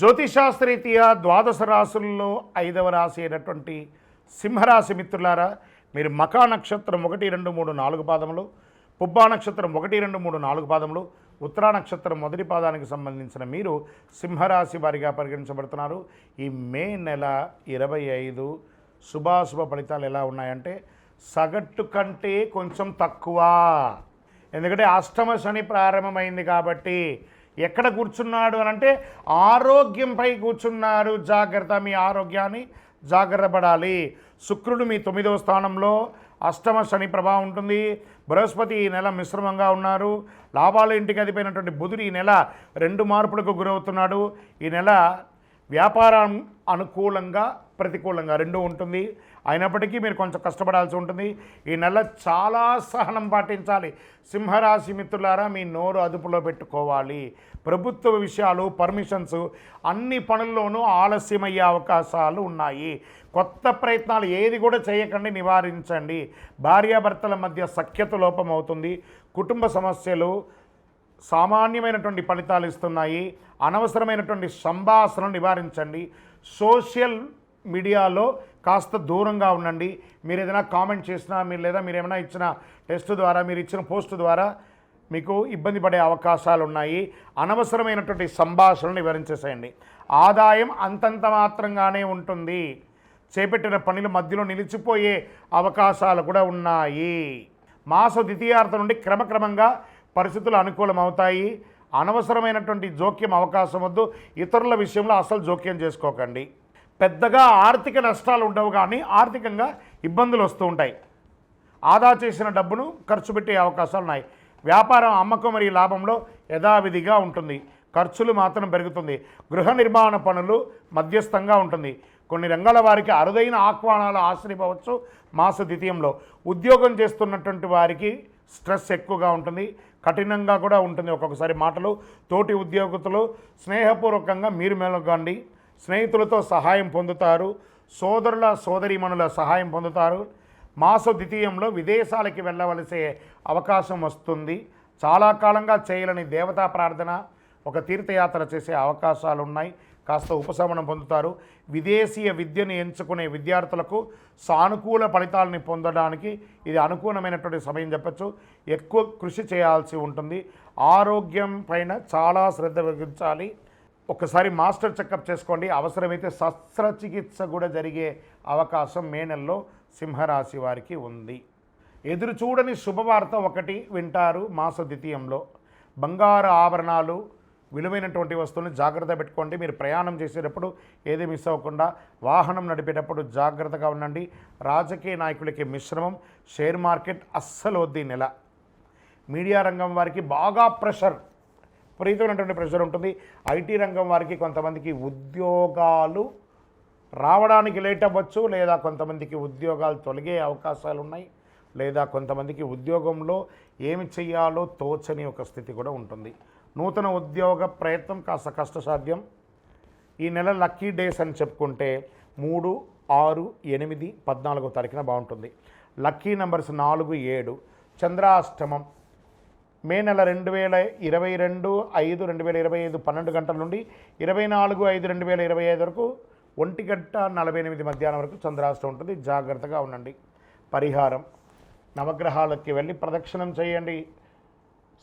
జ్యోతిషాస్త్రరీత్యా ద్వాదశ రాశుల్లో ఐదవ రాశి అయినటువంటి సింహరాశి మిత్రులారా మీరు మకా నక్షత్రం ఒకటి రెండు మూడు నాలుగు పాదములు పుబ్బా నక్షత్రం ఒకటి రెండు మూడు నాలుగు పాదములు ఉత్తరా నక్షత్రం మొదటి పాదానికి సంబంధించిన మీరు సింహరాశి వారిగా పరిగణించబడుతున్నారు. ఈ మే నెల ఇరవై ఐదు శుభాశుభ ఫలితాలు ఎలా ఉన్నాయంటే సగటు కంటే కొంచెం తక్కువ. ఎందుకంటే అష్టమ శని ప్రారంభమైంది కాబట్టి ఎక్కడ కూర్చున్నాడు అని అంటే ఆరోగ్యంపై కూర్చున్నారు. జాగ్రత్త మీ ఆరోగ్యాన్ని జాగ్రత్త పడాలి. శుక్రుడు మీ తొమ్మిదవ స్థానంలో అష్టమ శని ప్రభావం ఉంటుంది. బృహస్పతి ఈ నెల మిశ్రమంగా ఉన్నారు. లాభాల ఇంటికి అదిపోయినటువంటి బుధుడు ఈ నెల రెండు మార్పులకు గురవుతున్నాడు. ఈ నెల వ్యాపారం అనుకూలంగా ప్రతికూలంగా రెండూ ఉంటుంది. అయినప్పటికీ మీరు కొంచెం కష్టపడాల్సి ఉంటుంది. ఈ నెల చాలా సహనం పాటించాలి. సింహరాశి మిత్రులారా మీ నోరు అదుపులో పెట్టుకోవాలి. ప్రభుత్వ విషయాలు పర్మిషన్స్ అన్ని పనుల్లోనూ ఆలస్యమయ్యే అవకాశాలు ఉన్నాయి. కొత్త ప్రయత్నాలు ఏది కూడా చేయకండి నివారించండి. భార్యాభర్తల మధ్య సఖ్యత లోపం అవుతుంది. కుటుంబ సమస్యలు సామాన్యమైనటువంటి ఫలితాలు ఇస్తున్నాయి. అనవసరమైనటువంటి సంభాషణను నివారించండి. సోషల్ మీడియాలో కాస్త దూరంగా ఉండండి. మీరు ఏదైనా కామెంట్ చేసినా మీరు లేదా మీరు ఏమైనా ఇచ్చిన టెస్ట్ ద్వారా మీరు ఇచ్చిన పోస్ట్ ద్వారా మీకు ఇబ్బంది పడే అవకాశాలు ఉన్నాయి. అనవసరమైనటువంటి సంభాషణలు వివరించేసేయండి ఆదాయం అంతంత మాత్రంగానే ఉంటుంది. చేపట్టిన పనుల మధ్యలో నిలిచిపోయే అవకాశాలు కూడా ఉన్నాయి. మాస ద్వితీయార్థం నుండి క్రమక్రమంగా పరిస్థితులు అనుకూలమవుతాయి. అనవసరమైనటువంటి జోక్యం అవకాశం వద్దు. ఇతరుల విషయంలో అసలు జోక్యం చేసుకోకండి. పెద్దగా ఆర్థిక నష్టాలు ఉండవు కానీ ఆర్థికంగా ఇబ్బందులు వస్తూ ఉంటాయి. ఆదా చేసిన డబ్బును ఖర్చు పెట్టే అవకాశాలు ఉన్నాయి. వ్యాపారం అమ్మకం మరియు లాభంలో యథావిధిగా ఉంటుంది. ఖర్చులు మాత్రం పెరుగుతుంది. గృహ నిర్మాణ పనులు మధ్యస్థంగా ఉంటుంది. కొన్ని రంగాల వారికి అరుదైన ఆహ్వానాలు ఆశ్రయిపోవచ్చు మాస ద్వితీయంలో. ఉద్యోగం చేస్తున్నటువంటి వారికి స్ట్రెస్ ఎక్కువగా ఉంటుంది. కఠినంగా కూడా ఉంటుంది. ఒక్కొక్కసారి మాటలు తోటి ఉద్యోగతులు స్నేహపూర్వకంగా మీరు మెలగండి స్నేహితులతో సహాయం పొందుతారు సోదరుల సోదరీమణుల సహాయం పొందుతారు. మాస ద్వితీయంలో విదేశాలకి వెళ్ళవలసే అవకాశం వస్తుంది. చాలా కాలంగా చేయలేని దేవతా ప్రార్థన ఒక తీర్థయాత్ర చేసే అవకాశాలు ఉన్నాయి. కాస్త ఉపశమనం పొందుతారు. విదేశీయ విద్యను ఎంచుకునే విద్యార్థులకు సానుకూల ఫలితాలని పొందడానికి ఇది అనుకూలమైనటువంటి సమయం చెప్పచ్చు. ఎక్కువ కృషి చేయాల్సి ఉంటుంది. ఆరోగ్యం పైన చాలా శ్రద్ధ వహించాలి. ఒకసారి మాస్టర్ చెకప్ చేసుకోండి. అవసరమైతే శస్త్రచికిత్స కూడా జరిగే అవకాశం మే నెలలో సింహరాశి వారికి ఉంది. ఎదురు చూడని శుభవార్త ఒకటి వింటారు మాస ద్వితీయంలో. బంగారు ఆభరణాలు విలువైనటువంటి వస్తువులను జాగ్రత్త పెట్టుకోండి. మీరు ప్రయాణం చేసేటప్పుడు ఏది మిస్ అవ్వకుండా వాహనం నడిపేటప్పుడు జాగ్రత్తగా ఉండండి. రాజకీయ నాయకులకి మిశ్రమం షేర్ మార్కెట్ అస్సలు వద్ది నెల. మీడియా రంగం వారికి బాగా ప్రెషర్. విపరీతమైనటువంటి ప్రెషర్ ఉంటుంది. ఐటీ రంగం వారికి కొంతమందికి ఉద్యోగాలు రావడానికి లేట్ అవ్వచ్చు లేదా కొంతమందికి ఉద్యోగాలు తొలగే అవకాశాలు ఉన్నాయి లేదా కొంతమందికి ఉద్యోగంలో ఏమి చేయాలో తోచని ఒక స్థితి కూడా ఉంటుంది. నూతన ఉద్యోగ ప్రయత్నం కాస్త కష్టసాధ్యం. ఈ నెల లక్కీ డేస్ అని చెప్పుకుంటే మూడు ఆరు ఎనిమిది పద్నాలుగో తారీఖున బాగుంటుంది. లక్కీ నెంబర్స్ నాలుగు ఏడు. చంద్రాష్టమం మే నెల రెండు వేల ఇరవై రెండు ఐదు రెండు వేల ఇరవై ఐదు పన్నెండు గంటల నుండి ఇరవై నాలుగు ఐదు రెండు వేల ఇరవై ఐదు వరకు ఒంటి గంట నలభై ఎనిమిది మధ్యాహ్నం వరకు చంద్రాష్టం ఉంటుంది. జాగ్రత్తగా ఉండండి. పరిహారం. నవగ్రహాలకి వెళ్ళి ప్రదక్షిణం చేయండి.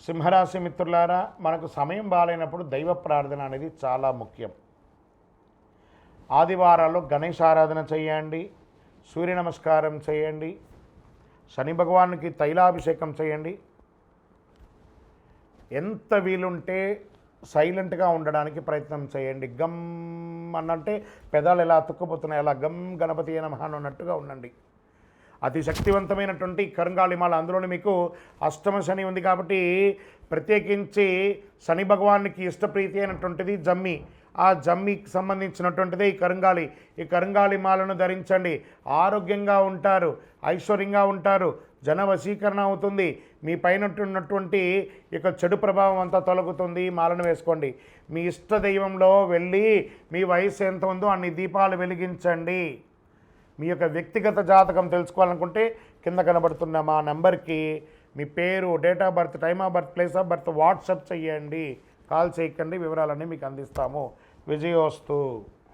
సింహరాశి మిత్రులారా మనకు సమయం బాగాలేనప్పుడు దైవ ప్రార్థన అనేది చాలా ముఖ్యం. ఆదివారాల్లో గణేష్ ఆరాధన చేయండి. సూర్య నమస్కారం చేయండి. శని భగవానికి తైలాభిషేకం చేయండి. ఎంత వీలుంటే సైలెంట్గా ఉండడానికి ప్రయత్నం చేయండి. గమ్ అన్నంటే పెదాలు ఎలా అతుక్కుపోతున్నాయి అలా గమ్ గణపతి నమః అన్నట్టుగా ఉండండి. అతి శక్తివంతమైనటువంటి కరుంగాళిమాల అందులోని మీకు అష్టమ శని ఉంది కాబట్టి ప్రత్యేకించి శని భగవానికి ఇష్టప్రీతి అయినటువంటిది జమ్మి. ఆ జమ్మికి సంబంధించినటువంటిదే ఈ కరుంగాలి ఈ కరుంగాలి మాలను ధరించండి. ఆరోగ్యంగా ఉంటారు ఐశ్వర్యంగా ఉంటారు జన వశీకరణ అవుతుంది. మీ పైన ఉన్నటువంటి ఇక చెడు ప్రభావం అంతా తొలగుతుంది. మాలను వేసుకోండి. మీ ఇష్ట దైవంలో వెళ్ళి మీ వయసు ఎంత ఉందో అన్ని దీపాలు వెలిగించండి. మీ యొక్క వ్యక్తిగత జాతకం తెలుసుకోవాలనుకుంటే కింద కనబడుతున్న మా నెంబర్కి మీ పేరు date of birth time of birth place of birth WhatsApp చేయండి. కాల్ చేయకండి. వివరాలన్నీ మీకు అందిస్తాము. విజయోస్తు.